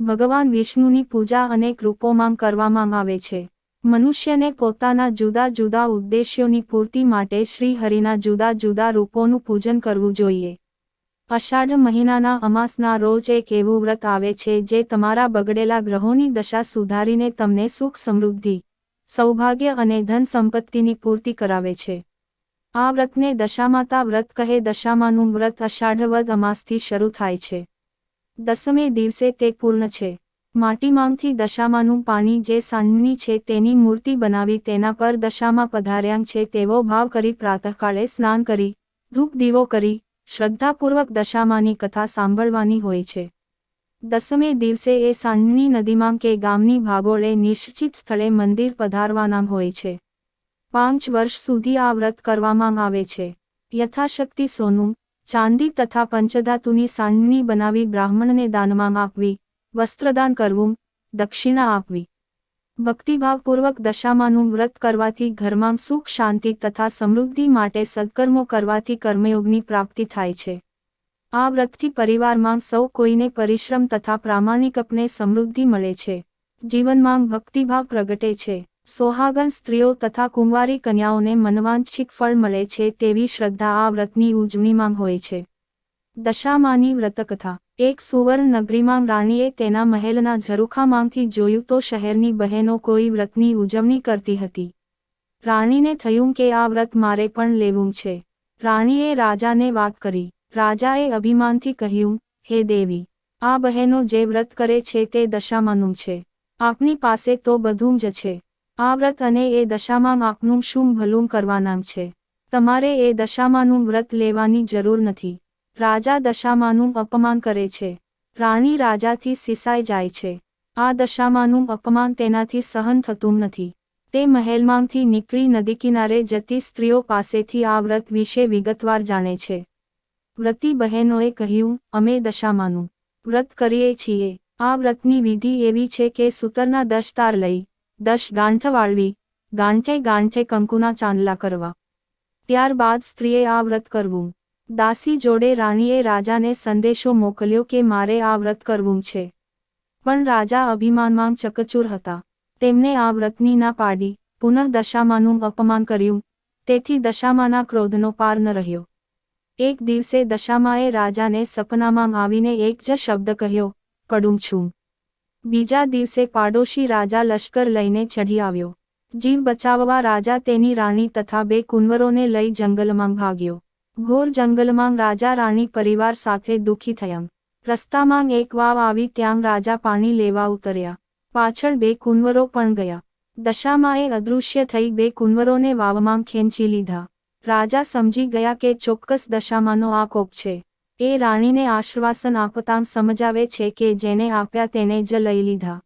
ભગવાન વિષ્ણુની પૂજા અનેક રૂપોમાં કરવામાં આવે છે. મનુષ્યને પોતાના જુદા જુદા ઉદ્દેશ્યોની પૂર્તિ માટે શ્રી હરિના જુદા જુદા રૂપોનું પૂજન કરવું જોઈએ. અષાઢ મહિનાના અમાસના રોજ એક એવું વ્રત આવે છે જે તમારા બગડેલા ગ્રહોની દશા સુધારીને તમને સુખ સમૃદ્ધિ, સૌભાગ્ય અને ધન સંપત્તિની પૂર્તિ કરાવે છે. આ વ્રતને દશામાતા વ્રત કહે દશામાનું વ્રત અષાઢવદ અમાસથી શરૂ થાય છે. દસમે દિવસે તે પૂર્ણ છે. માટીમાંથી દશામાનું પાણી જે સાંડની છે તેની મૂર્તિ બનાવી તેના પર દશામાં પધાર્યા છે તેવો ભાવ કરી પ્રાતઃકાળે સ્નાન કરી, ધૂપ દીવો કરી, શ્રદ્ધાપૂર્વક દશામાની કથા સાંભળવાની હોય છે. દસમે દિવસે એ સાંડની નદીમાં કે ગામની ભાગોળે નિશ્ચિત સ્થળે મંદિર પધારવાના હોય છે. પાંચ વર્ષ સુધી આ વ્રત કરવામાં આવે છે. યથાશક્તિ સોનું ચાંદી તથા પંચધાતુની સાંડણી બનાવી બ્રાહ્મણને દાનમાં આપવી, વસ્ત્રદાન કરવું, દક્ષિણા આપવી. ભક્તિભાવપૂર્વક દશામાનું વ્રત કરવાથી ઘરમાં સુખ શાંતિ તથા સમૃદ્ધિ માટે સદકર્મો કરવાથી કર્મયોગની પ્રાપ્તિ થાય છે. આ વ્રતથી પરિવારમાં સૌ કોઈને પરિશ્રમ તથા પ્રામાણિકપને સમૃદ્ધિ મળે છે. જીવનમાં ભક્તિભાવ પ્રગટે છે. સોહાગન સ્ત્રીઓ તથા કુંવારી કન્યાઓને મનવાંછિક ફળ મળે છે તેવી શ્રદ્ધા આ વ્રતની ઉજવણીમાં હોય છે. દશામાની વ્રતકથા. એક સુવર્ણ નગરીમાં રાણીએ તેના મહેલના ઝરૂખામાંથી જોયું તો શહેરની બહેનો કોઈ વ્રતની ઉજવણી કરતી હતી. રાણીને થયું કે આ વ્રત મારે પણ લેવું છે. રાણીએ રાજાને વાત કરી. રાજાએ અભિમાનથી કહ્યું, હે દેવી, આ બહેનો જે વ્રત કરે છે તે દશામાનું છે. આપની પાસે તો બધું જ છે. આ વ્રત અને એ દશામાં આપનું શું ભલું કરવાના છે. તમારે એ દશામાંનું વ્રત લેવાની જરૂર નથી. રાજા દશામાંનું અપમાન કરે છે. રાણી રાજાથી સિસાઈ જાય છે. આ દશામાંનું અપમાન તેનાથી સહન થતું નથી. તે મહેલમાંથી નીકળી નદી કિનારે જતી સ્ત્રીઓ પાસેથી આ વ્રત વિશે વિગતવાર જાણે છે. વ્રતી બહેનોએ કહ્યું, અમે દશામાંનું વ્રત કરીએ છીએ. આ વ્રતની વિધિ એવી છે કે સૂતરના દસ તાર લઈ દશ ગાંઠ વાળવી ગાંઠે ગાંઠે કંકુના ચાંદલા કરવા. ત્યારબાદ સ્ત્રીએ આ વ્રત કરવું. દાસી જોડે રાણીએ રાજાને સંદેશો મોકલ્યો કે મારે આ વ્રત કરવું છે. પણ રાજા અભિમાનમાં ચકચૂર હતા. તેમને આ વ્રતની ના પાડી, પુનઃ દશામાનું અપમાન કર્યું. તેથી દશામાના ક્રોધનો પાર ન રહ્યો. એક દિવસે દશામાએ રાજાને સપનામાં આવીને એક જ શબ્દ કહ્યો, પડું છું. બીજા દિવસે પાડોશી રાજા લશ્કર લઈને ચઢી આવ્યો. જીવ બચાવવા રાજા તેની રાણી તથા બે કુંવરોને લઈ જંગલમાં ભાગ્યો. ઘોર જંગલમાં રાજા રાણી પરિવાર સાથે દુઃખી થયા. રસ્તામાં એક વાવ આવી ત્યાં રાજા પાણી લેવા ઉતર્યા. પાછળ બે કુંવરો પણ ગયા. દશામાં એ અદૃશ્ય થઈ બે કુંવરોને વાવમાં ખેંચી લીધા. રાજા સમજી ગયા કે ચોક્કસ દશામાનો આ કોપ છે. એ રાણીને આશ્વાસન આપતાં સમજાવે છે કે જેને આપ્યા તેને જ લઈ લીધા.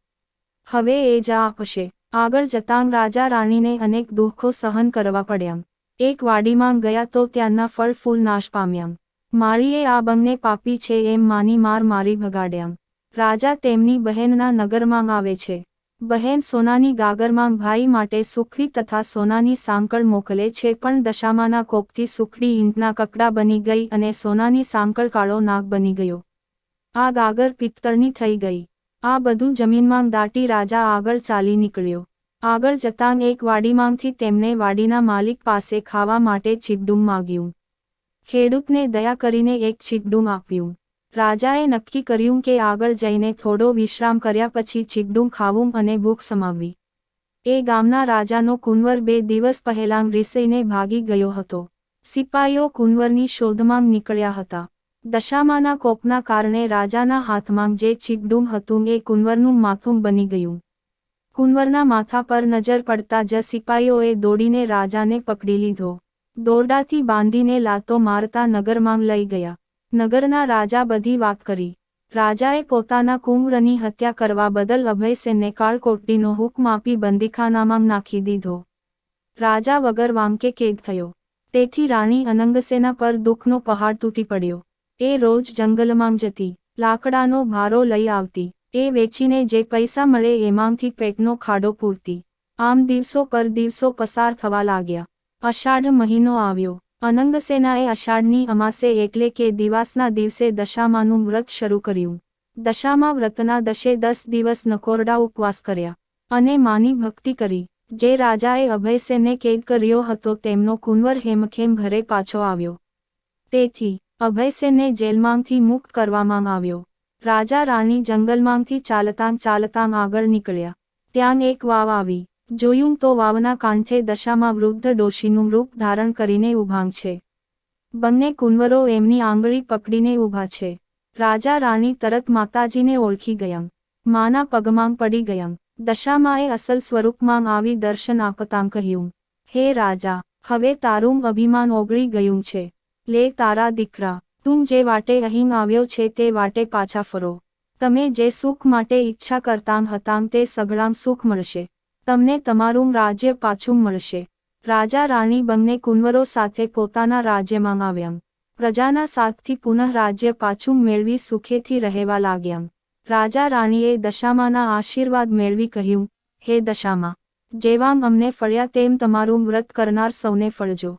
હવે એ જ આપશે. આગળ જતાં રાજા રાણીને અનેક દુઃખો સહન કરવા પડ્યા. એક વાડીમાં ગયા તો ત્યાંના ફળ ફૂલ નાશ પામ્યા. માળીએ આ બંને પાપી છે એમ માની માર મારી ભગાડ્યા. રાજા તેમની બહેનના નગરમાં આવે છે. બહેન સોનાની ગાગરમાં ભાઈ માટે સુખડી તથા સોનાની સાંકળ મોકલે છે પણ દશામાના કોપથી સુખડી ઈંટના કકડા બની ગઈ અને સોનાની સાંકળ કાળો નાગ બની ગયો. આ ગાગર પિત્તળની થઈ ગઈ. આ બધું જમીનમાં દાટી રાજા આગળ ચાલી નીકળ્યો. આગળ જતાં એક વાડીમાંથી તેમને વાડીના માલિક પાસે ખાવા માટે ચીપડું માગ્યું. ખેડૂતને દયા કરીને એક ચીપડું આપ્યું. રાજાએ નક્કી કર્યું કે આગળ જઈને થોડો વિશ્રામ કર્યા પછી ચીગડું ખાવું અને ભૂખ સમાવવી. એ ગામના રાજાનો કુંવર બે દિવસ પહેલાં રીસઈને ભાગી ગયો હતો. સિપાઈઓ કુંવરની શોધમાં નીકળ્યા હતા. દશામાના કોપના કારણે રાજાના હાથમાં જે ચીગડું હતું એ કુંવરનું માથું બની ગયું. કુંવરના માથા પર નજર પડતા જ સિપાઈઓએ દોડીને રાજાને પકડી લીધો. દોરડાથી બાંધીને લાતો મારતા નગરમાં લઈ ગયા. નગરના રાજા બધી વાત કરી. રાજાએ પોતાના કુંવરની હત્યા કરવા બદલ અભયસેનને કાળકોટડીનો હુકમ આપી બંદીખાનામાં નાખી દીધો. રાજા વગર વાંકે કેદ થયો. તેથી રાણી અનંગસેના પર દુઃખનો પહાડ તૂટી પડ્યો. એ રોજ જંગલમાં જતી, લાકડાનો ભારો લઈ આવતી, એ વેચીને જે પૈસા મળે એમાંથી પેટનો ખાડો પૂરતી. આમ દિવસો પર દિવસો પસાર થવા લાગ્યા. અષાઢ મહિનો આવ્યો. અનંગસેનાએ અષાઢની અમાસે એટલે કે દિવાસના દિવસે દશામાનું વ્રત શરૂ કર્યું. દશામાં વ્રતના દશે દસ દિવસ નકોરડા ઉપવાસ કર્યા અને માની ભક્તિ કરી. જે રાજાએ અભયસેનને કેદ કર્યો હતો તેમનો કુંવર હેમખેમ ઘરે પાછો આવ્યો. તેથી અભયસેનને જેલમાંથી મુક્ત કરવામાં આવ્યો. રાજા રાણી જંગલમાંથી ચાલતાં ચાલતાં આગળ નીકળ્યા. ત્યાં એક વાવ આવી. જોયું તો વાવના કાંઠે દશામાં વૃદ્ધ ડોશીનું રૂપ ધારણ કરીને ઉભાંગ છે. બંને કુંવરો એમની આંગળી પકડીને ઊભા છે. રાજા રાણી તરત માતાજીને ઓળખી ગયમ માના પગમાં પડી ગયાં. દશામાએ અસલ સ્વરૂપમાં આવી દર્શન આપતાં કહ્યું, હે રાજા, હવે તારું અભિમાન ઓગળી ગયું છે. લે તારા દીકરા, તું જે વાટે અહીં આવ્યો છે તે વાટે પાછા ફરો. તમે જે સુખ માટે ઈચ્છા કરતાં હતાં તે સઘળાં સુખ મળશે. તમને તમારું રાજ્ય પાછું મળશે. રાજા રાણી બંને કુંવરો સાથે પોતાના રાજ્યમાં આવ્યા. પ્રજાના સાથથી પુનઃ રાજ્ય પાછું મેળવી સુખેથી રહેવા લાગ્યા. રાજા રાણીએ દશામાના આશીર્વાદ મેળવી કહ્યું, હે દશામા જેવામ અમને ફળ્યા તેમ તમારું વ્રત કરનાર સૌને ફળજો.